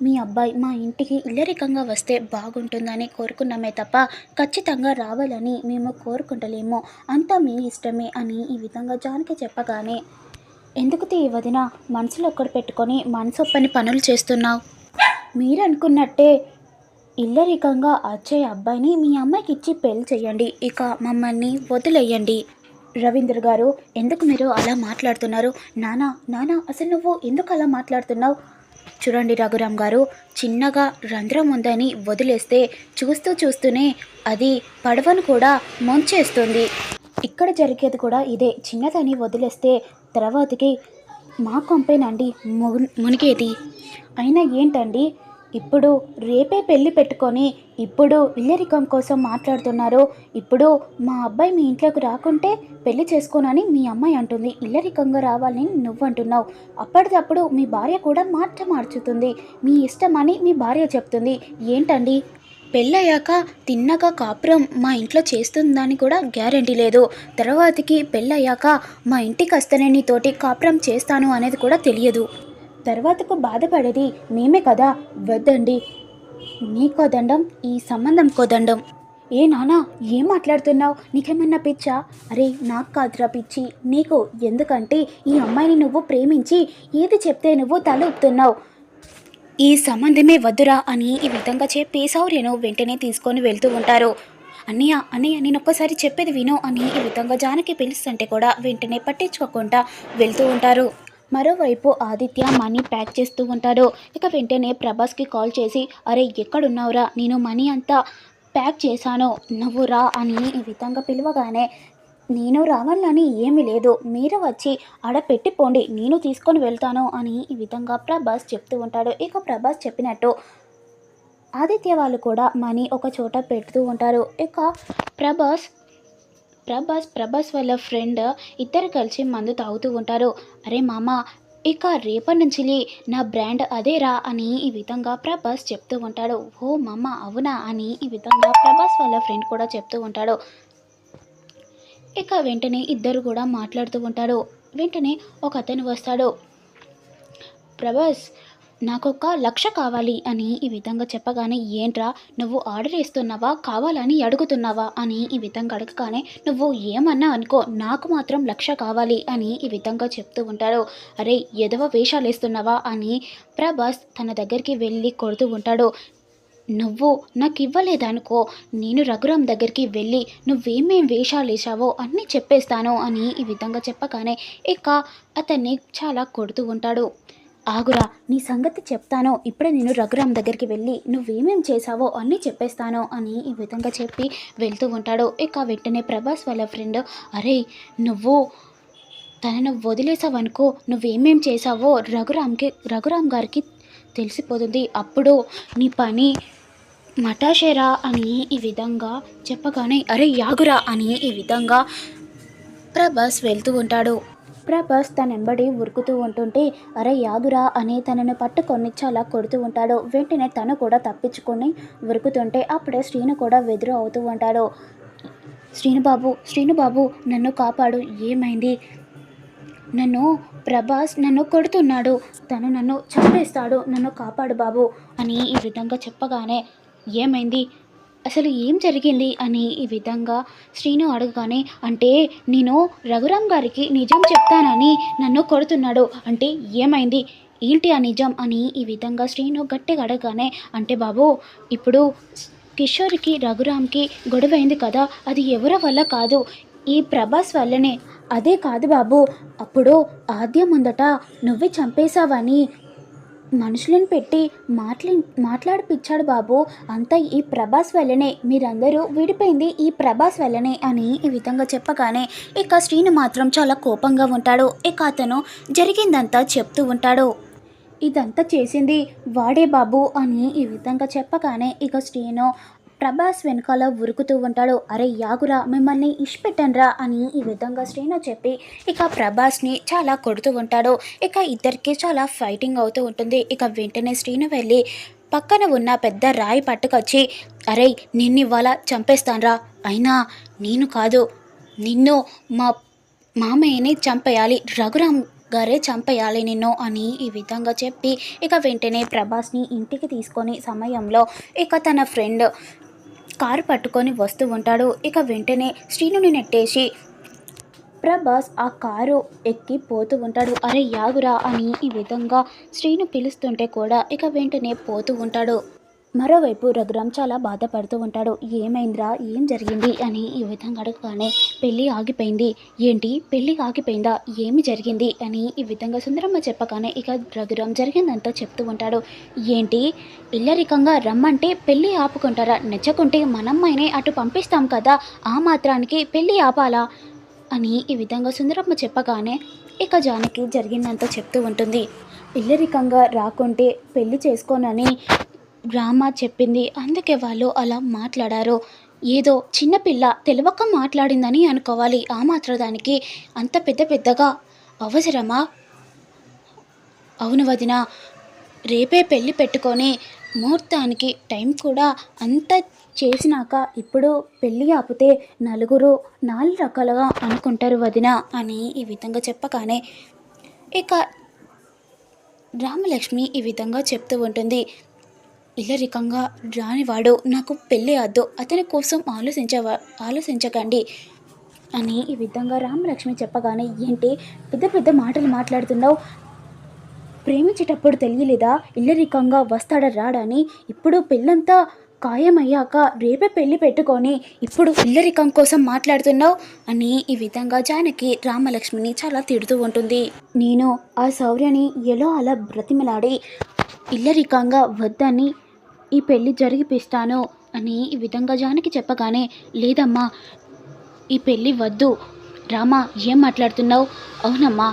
మీ అబ్బాయి మా ఇంటికి ఇల్లరికంగా వస్తే బాగుంటుందని కోరుకున్నామే తప్ప ఖచ్చితంగా రావాలని మేము కోరుకుంటలేము. అంతా మీ ఇష్టమే అని ఈ విధంగా జానకి చెప్పగానే ఎందుకు తీ వదిన? మనసులో ఒక్కడు పెట్టుకొని మనసు ఒప్పని పనులు చేస్తున్నావు. మీరు అనుకున్నట్టే ఇల్లరికంగా వచ్చే అబ్బాయిని మీ అమ్మాయికి ఇచ్చి పెళ్ళి చేయండి ఇక మమ్మల్ని వదిలేయండి. రవీంద్ర గారు ఎందుకు మీరు అలా మాట్లాడుతున్నారు? నానా నానా అసలు నువ్వు ఎందుకు అలా మాట్లాడుతున్నావు? చూడండి రఘురామ్ గారు చిన్నగా రంధ్రం ఉందని వదిలేస్తే చూస్తూ చూస్తూనే అది పడవను కూడా ముంచేస్తుంది. ఇక్కడ జరిగేది కూడా ఇదే. చిన్నదని వదిలేస్తే తర్వాతకి మా కొంపేనండి మునిగేది. అయినా ఏంటండి? ఇప్పుడు రేపే పెళ్ళి పెట్టుకొని ఇప్పుడు ఇల్లరికం కోసం మాట్లాడుతున్నారు ఇప్పుడు మా అబ్బాయి మీ ఇంట్లోకి రాకుంటే పెళ్ళి చేసుకోనని మీ అమ్మాయి అంటుంది. ఇల్లరికంగా రావాలని నువ్వు అంటున్నావు అప్పటికప్పుడు మీ భార్య కూడా మాట మార్చుతుంది. మీ ఇష్టమని మీ భార్య చెప్తుంది. ఏంటండి? పెళ్ళయ్యాక తిన్నాక కాపురం మా ఇంట్లో చేస్తుందని కూడా గ్యారంటీ లేదు. తర్వాతకి పెళ్ళయ్యాక మా ఇంటికి వస్తేనే నీతోటి కాపురం చేస్తాను అనేది కూడా తెలియదు. తర్వాతకు బాధపడేది మేమే కదా. వద్దండి. నీకో దండం ఈ సంబంధం కోదండం. ఏ నానా ఏం మాట్లాడుతున్నావు? నీకేమన్నా పిచ్చా? అరే నాకు కాదురా పిచ్చి. నీకు ఎందుకంటే ఈ అమ్మాయిని నువ్వు ప్రేమించి ఏది చెప్తే నువ్వు తల ఊపుతున్నావు. ఈ సంబంధమే వద్దురా అని ఈ విధంగా చెప్పి శౌర్యను వెంటనే తీసుకొని వెళ్తూ ఉంటారు. అన్నయ్య అన్నయ్య నేను ఒక్కసారి చెప్పేది విను అని ఈ విధంగా జానకి పిలుస్తుంటే కూడా వెంటనే పట్టించుకోకుండా వెళ్తూ ఉంటారు. మరోవైపు ఆదిత్య మనీ ప్యాక్ చేస్తూ ఉంటాడు. ఇక వెంటనే ప్రభాస్కి కాల్ చేసి అరే ఎక్కడున్నావురా? నేను మనీ అంతా ప్యాక్ చేశాను. నువ్వు రా అని ఈ విధంగా పిలవగానే నేను రావాలని ఏమీ లేదు. మీరు వచ్చి ఆడ పెట్టిపోండి నేను తీసుకొని వెళ్తాను అని ఈ విధంగా ప్రభాస్ చెప్తూ ఉంటాడు. ఇక ప్రభాస్ చెప్పినట్టు ఆదిత్య వాళ్ళు కూడా మనీ ఒక చోట పెడుతూ ఉంటారు. ఇక ప్రభాస్ ప్రభాస్ ప్రభాస్ వాళ్ళ ఫ్రెండ్ ఇద్దరు కలిసి మందు తాగుతూ ఉంటారు. అరే మామ ఇక రేపటి నుంచి నా బ్రాండ్ అదేరా అని ఈ విధంగా ప్రభాస్ చెప్తూ ఉంటాడు. ఓ మామ అవునా అని ఈ విధంగా ప్రభాస్ వాళ్ళ ఫ్రెండ్ కూడా చెప్తూ ఉంటాడు. ఇక వెంటనే ఇద్దరు కూడా మాట్లాడుతూ ఉంటాడు వెంటనే ఒక అతను వస్తాడు. ప్రభాస్ నాకు ఒక లక్ష కావాలి అని ఈ విధంగా చెప్పగానే ఏంట్రా నువ్వు ఆర్డర్ ఇస్తున్నావా కావాలని అడుగుతున్నావా? అని ఈ విధంగా అడగగానే నువ్వు ఏమన్నా అనుకో నాకు మాత్రం లక్ష కావాలి అని ఈ విధంగా చెప్తూ ఉంటాడు. అరే ఎదవ వేషాలు వేస్తున్నావా? అని ప్రభాస్ తన దగ్గరికి వెళ్ళి కొడుతూ ఉంటాడు. నువ్వు నాకు ఇవ్వలేదనుకో నేను రఘురామ్ దగ్గరికి వెళ్ళి నువ్వేమేం వేషాలు వేసావో అన్నీ చెప్పేస్తాను అని ఈ విధంగా చెప్పగానే ఇక అతన్ని చాలా కొడుతూ ఉంటాడు. ఆగురా నీ సంగతి చెప్తాను. ఇప్పుడే నేను రఘురామ్ దగ్గరికి వెళ్ళి నువ్వేమేం చేసావో అన్నీ చెప్పేస్తాను అని ఈ విధంగా చెప్పి వెళ్తూ ఉంటాడు. ఇక వెంటనే ప్రభాస్ వాళ్ళ ఫ్రెండ్ అరే నువ్వు తనను వదిలేసావనుకో నువ్వేమేం చేసావో రఘురామ్కి రఘురామ్ గారికి తెలిసిపోతుంది. అప్పుడు నీ పని మటాషేరా అని ఈ విధంగా చెప్పగానే అరే యాగురా అని ఈ విధంగా ప్రభాస్ వెళ్తూ ఉంటాడు. ప్రభాస్ తనెంబడి ఉరుకుతూ ఉంటుంటే అరే యాదురా అని తనను పట్టుకొని చాలా కొడుతూ ఉంటాడు. వెంటనే తను కూడా తప్పించుకొని ఉరుకుతుంటే అప్పుడే శ్రీను కూడా వెదురు అవుతూ ఉంటాడు. శ్రీనుబాబు శ్రీనుబాబు నన్ను కాపాడు. ఏమైంది? నన్ను ప్రభాస్ నన్ను కొడుతున్నాడు. తను నన్ను చంపేస్తాడు. నన్ను కాపాడు బాబు అని ఈ విధంగా చెప్పగానే ఏమైంది? అసలు ఏం జరిగింది అని ఈ విధంగా శ్రీను అడగగానే అంటే నేను రఘురామ్ గారికి నిజం చెప్తానని నన్ను కొడుతున్నాడు. అంటే ఏమైంది? ఏంటి ఆ నిజం అని ఈ విధంగా శ్రీను గట్టిగా అడగగానే అంటే బాబు ఇప్పుడు కిషోర్కి రఘురామ్కి గొడవైంది కదా అది ఎవరి వల్ల కాదు? ఈ ప్రభాస్ వల్లనే. అదే కాదు బాబు అప్పుడు ఆద్యం ముందట నువ్వే చంపేశావని మనుషులను పెట్టి మాట్లా మాట్లాడిపించాడు బాబు. అంతా ఈ ప్రభాస్ వల్లనే. మీరందరూ విడిపోయింది ఈ ప్రభాస్ వల్లనే అని ఈ విధంగా చెప్పగానే ఇక శ్రీను మాత్రం చాలా కోపంగా ఉంటాడు. ఇక అతను జరిగిందంతా చెప్తూ ఉంటాడు. ఇదంతా చేసింది వాడే బాబు అని ఈ విధంగా చెప్పగానే ఇక శ్రీను ప్రభాస్ వెనకాల ఉరుకుతూ ఉంటాడు. అరే యాగురా మిమ్మల్ని ఇష్టపెట్టండ్రా అని ఈ విధంగా శ్రీను చెప్పి ఇక ప్రభాస్ని చాలా కొడుతూ ఉంటాడు. ఇక ఇద్దరికి చాలా ఫైటింగ్ అవుతూ ఉంటుంది. ఇక వెంటనే శ్రీను వెళ్ళి పక్కన ఉన్న పెద్ద రాయి పట్టుకొచ్చి అరే నిన్ను ఇవాళ చంపేస్తాన్రా. అయినా నేను కాదు నిన్ను మా మామయ్యని చంపేయాలి రఘురామ్ గారే చంపేయాలి నిన్ను అని ఈ విధంగా చెప్పి ఇక వెంటనే ప్రభాస్ని ఇంటికి తీసుకొని సమయంలో ఇక తన ఫ్రెండ్ కారు పట్టుకొని వస్తూ ఉంటాడు. ఇక వెంటనే శ్రీనుని నెట్టేసి ప్రభాస్ ఆ కారు ఎక్కి పోతూ ఉంటాడు. అరే యాగురా అని ఈ విధంగా శ్రీను పిలుస్తుంటే కూడా ఇక వెంటనే పోతూ ఉంటాడు. మరోవైపు రఘురామ్ చాలా బాధపడుతూ ఉంటాడు. ఏమైందిరా? ఏం జరిగింది? అని ఈ విధంగా అడగగానే పెళ్ళి ఆగిపోయింది. ఏంటి? పెళ్ళి ఆగిపోయిందా? ఏమి జరిగింది? అని ఈ విధంగా సుందరమ్మ చెప్పగానే ఇక రఘురామ్ జరిగిందంతా చెప్తూ ఉంటాడు. ఏంటి? ఇల్లరికంగా రమ్మంటే పెళ్ళి ఆపుకుంటారా? నచ్చకుంటే మనమ్మాయినే అటు పంపిస్తాం కదా. ఆ మాత్రానికి పెళ్ళి ఆపాలా? అని ఈ విధంగా సుందరమ్మ చెప్పగానే ఇక జానకి జరిగిందంతా చెప్తూ ఉంటుంది. ఇల్లరికంగా రాకుంటే పెళ్ళి చేసుకోనని రామ చెప్పింది. అందుకే వాళ్ళు అలా మాట్లాడారు. ఏదో చిన్నపిల్ల తెలియక మాట్లాడిందని అనుకోవాలి. ఆ మాత్రం దానికి అంత పెద్ద పెద్దగా అవసరమా? అవును వదిన రేపే పెళ్ళి పెట్టుకొని ముహూర్తానికి టైం కూడా అంత చేసినాక ఇప్పుడు పెళ్ళి ఆపితే నలుగురు నాలుగు రకాలుగా అనుకుంటారు వదిన అని ఈ విధంగా చెప్పగానే ఇక రామలక్ష్మి ఈ విధంగా చెప్తూ ఉంటుంది. ఇల్లరికంగా రానివాడు నాకు పెళ్ళి అద్దు అతని కోసం ఆలోచించవా ఆలోచించకండి అని ఈ విధంగా రామలక్ష్మి చెప్పగానే ఏంటి? పెద్ద పెద్ద మాటలు మాట్లాడుతున్నావు? ప్రేమించేటప్పుడు తెలియలేదా? ఇల్లరికంగా వస్తాడా రాడని ఇప్పుడు పెళ్ళంతా ఖాయమయ్యాక రేపే పెళ్ళి పెట్టుకొని ఇప్పుడు ఇల్లరికం కోసం మాట్లాడుతున్నావు? అని ఈ విధంగా జానకి రామలక్ష్మిని చాలా తిడుతూ ఉంటుంది. నేను ఆ శౌర్యని ఎలా అలా బ్రతిమలాడి ఇల్లరికంగా వద్దని ఈ పెళ్ళి జరిగిపిస్తాను అని ఈ విధంగా జానకి చెప్పగానే లేదమ్మా ఈ పెళ్ళి వద్దు. రామా ఏం మాట్లాడుతున్నావు? అవునమ్మా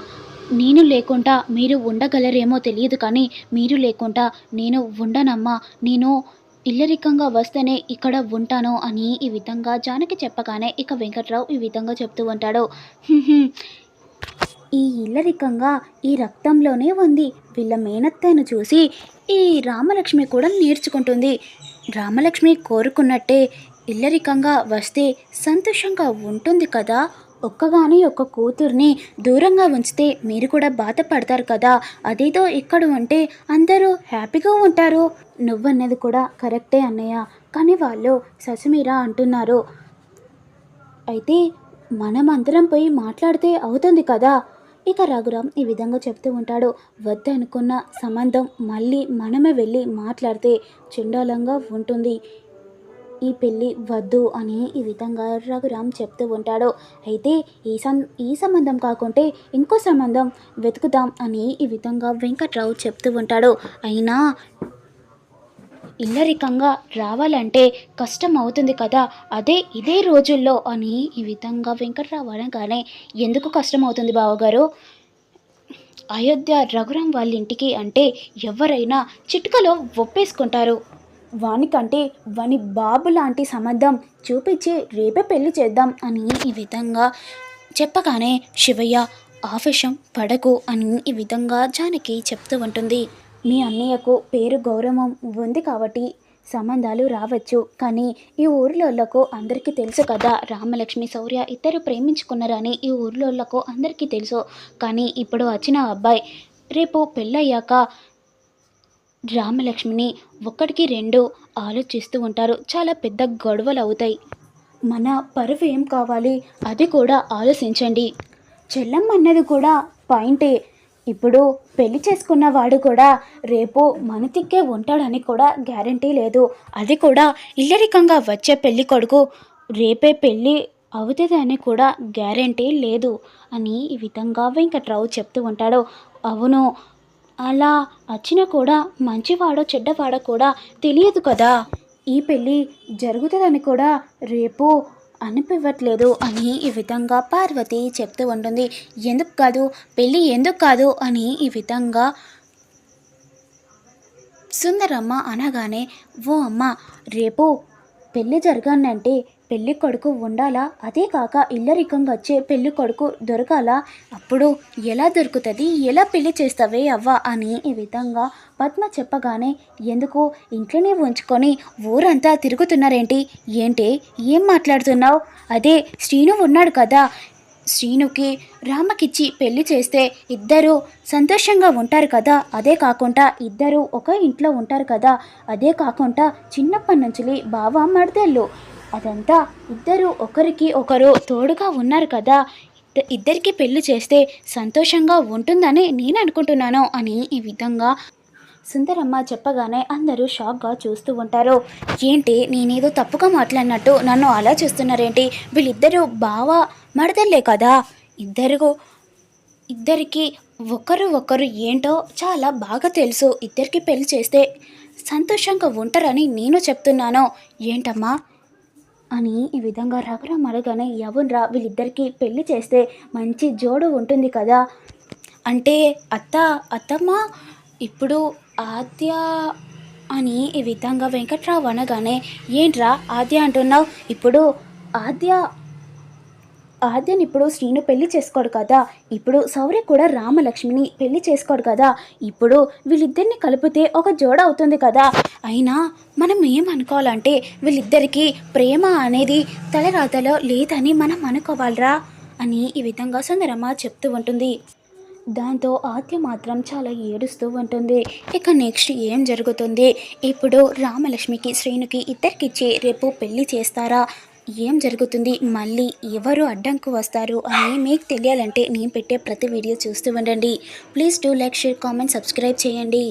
నేను లేకుండా మీరు ఉండగలరేమో తెలియదు కానీ మీరు లేకుండా నేను ఉండనమ్మా. నేను ఇల్లరికంగా వస్తేనే ఇక్కడ ఉంటాను అని ఈ విధంగా జానకి చెప్పగానే ఇక వెంకట్రావు ఈ విధంగా చెప్తూ ఉంటాడు. ఈ ఇల్లరికంగా ఈ రక్తంలోనే ఉంది. వీళ్ళ మేనత్తను చూసి ఈ రామలక్ష్మి కూడా నేర్చుకుంటుంది. రామలక్ష్మి కోరుకున్నట్టే ఇల్లరికంగా వస్తే సంతోషంగా ఉంటుంది కదా. ఒక్కగాని ఒక్క కూతుర్ని దూరంగా ఉంచితే మీరు కూడా బాధపడతారు కదా. అదేదో ఇక్కడ ఉంటే అందరూ హ్యాపీగా ఉంటారు. నువ్వన్నది కూడా కరెక్టే అన్నయ్య. కానీ వాళ్ళు ససుమీరా అంటున్నారు. అయితే మనం అందరం పోయి మాట్లాడితే అవుతుంది కదా. ఇక రఘురామ్ ఈ విధంగా చెప్తూ ఉంటాడు వద్దనుకున్న సంబంధం మళ్ళీ మనమే వెళ్ళి మాట్లాడితే చండాలంగా ఉంటుంది. ఈ పెళ్ళి వద్దు అని ఈ విధంగా రఘురామ్ చెప్తూ ఉంటాడు. అయితే ఈ సం ఈ సంబంధం కాకుంటే ఇంకో సంబంధం వెతుకుదాం అని ఈ విధంగా వెంకట్రావు చెప్తూ ఉంటాడు. అయినా ఇల్లరికంగా రావాలంటే కష్టం అవుతుంది కదా. అదే ఇదే రోజుల్లో అని ఈ విధంగా వెంకట్రావు అనగానే ఎందుకు కష్టం అవుతుంది బావగారు? అయోధ్య రఘురాం వాళ్ళ ఇంటికి అంటే ఎవరైనా చిట్కలో ఒప్పేసుకుంటారు. వానికంటే వాని బాబు లాంటి సంబంధం చూపించి రేపే పెళ్ళి చేద్దాం అని ఈ విధంగా చెప్పగానే శివయ్య ఆవేశం పడకు అని ఈ విధంగా జానకి చెప్తూ ఉంటుంది. మీ అన్నయ్యకు పేరు గౌరవం ఉంది కాబట్టి సంబంధాలు రావచ్చు. కానీ ఈ ఊర్లోళ్ళకు అందరికీ తెలుసు కదా రామలక్ష్మి శౌర్య ఇద్దరు ప్రేమించుకున్నారని ఈ ఊర్లోళ్ళకు అందరికీ తెలుసు. కానీ ఇప్పుడు వచ్చిన అబ్బాయి రేపు పెళ్ళయ్యాక రామలక్ష్మిని ఒక్కడికి రెండు ఆలోచిస్తూ ఉంటారు. చాలా పెద్ద గొడవలు అవుతాయి. మన పరువు ఏం కావాలి? అది కూడా ఆలోచించండి. చెల్లమ్మ అన్నది కూడా పాయింటే ఇప్పుడు పెళ్ళి చేసుకున్నవాడు కూడా రేపు మన తిక్కే ఉంటాడని కూడా గ్యారంటీ లేదు. అది కూడా ఇల్లరికంగా వచ్చే పెళ్ళి కొడుకు రేపే పెళ్ళి అవుతుందని కూడా గ్యారంటీ లేదు అని ఈ విధంగా వెంకట్రావు చెప్తూ ఉంటాడు. అవును అలా వచ్చినా కూడా మంచివాడో చెడ్డవాడో కూడా తెలియదు కదా. ఈ పెళ్ళి జరుగుతుందని కూడా రేపు అనిపివ్వట్లేదు అని ఈ విధంగా పార్వతి చెప్తూ ఉంటుంది. ఎందుకు కాదు? పెళ్ళి ఎందుకు కాదు? అని ఈ విధంగా సుందరమ్మ అనగానే ఓ అమ్మ రేపు పెళ్ళి జరగానంటే పెళ్ళి కొడుకు ఉండాలా? అదే కాక ఇల్లరికంగా వచ్చే పెళ్ళి కొడుకు దొరకాలా? అప్పుడు ఎలా దొరుకుతుంది? ఎలా పెళ్ళి చేస్తావే అవ్వ? అని ఈ విధంగా పద్మ చెప్పగానే ఎందుకు? ఇంట్లోనే ఉంచుకొని ఊరంతా తిరుగుతున్నారేంటి? ఏంటి? ఏం మాట్లాడుతున్నావు? అదే శ్రీను ఉన్నాడు కదా. శ్రీనుకి రామకిచ్చి పెళ్ళి చేస్తే ఇద్దరు సంతోషంగా ఉంటారు కదా. అదే కాకుండా ఇద్దరు ఒక ఇంట్లో ఉంటారు కదా. అదే కాకుండా చిన్నప్పటి నుంచి బావ మడతెళ్ళు అదంతా ఇద్దరు ఒకరికి ఒకరు తోడుగా ఉన్నారు కదా. ఇద్దరికి పెళ్ళి చేస్తే సంతోషంగా ఉంటుందని నేను అనుకుంటున్నాను అని ఈ విధంగా సుందరమ్మ చెప్పగానే అందరూ షాక్గా చూస్తూ ఉంటారు. ఏంటి నేనేదో తప్పుగా మాట్లాడినట్టు నన్ను అలా చూస్తున్నారేంటి? వీళ్ళిద్దరూ బావ మడదల్లే కదా. ఇద్దరు ఇద్దరికి ఒకరు ఒకరు ఏంటో చాలా బాగా తెలుసు. ఇద్దరికి పెళ్ళి చేస్తే సంతోషంగా ఉంటారని నేను చెప్తున్నాను. ఏంటమ్మా? అని ఈ విధంగా రఘురామ్ అనగానే ఎవరురా వీళ్ళిద్దరికీ పెళ్ళి చేస్తే మంచి జోడు ఉంటుంది కదా? అంటే అత్త అత్తమ్మ ఇప్పుడు ఆద్య అని ఈ విధంగా వెంకట్రావు అనగానే ఏంట్రా ఆద్య అంటున్నావు? ఇప్పుడు ఆద్య ఆద్యన్ ఇప్పుడు శ్రీను పెళ్ళి చేసుకోడు కదా. ఇప్పుడు సౌర్య కూడా రామలక్ష్మిని పెళ్ళి చేసుకోడు కదా. ఇప్పుడు వీళ్ళిద్దరిని కలిపితే ఒక జోడ అవుతుంది కదా. అయినా మనం ఏమనుకోవాలంటే వీళ్ళిద్దరికీ ప్రేమ అనేది తలరాతలో లేదని మనం అనుకోవాలరా అని ఈ విధంగా సుందరమ్మ చెప్తూ ఉంటుంది. దాంతో ఆద్య మాత్రం చాలా ఏడుస్తూ ఉంటుంది. ఇక నెక్స్ట్ ఏం జరుగుతుంది? ఇప్పుడు రామలక్ష్మికి శ్రీనుకి ఇద్దరికిచ్చి రేపు పెళ్ళి చేస్తారా? ఏం జరుగుతుంది? మళ్ళీ ఎవరు అడ్డంకు వస్తారు అని మీకు తెలియాలంటే నేను పెట్టే ప్రతి వీడియో చూస్తూ ఉండండి. Please do like share comment subscribe చేయండి.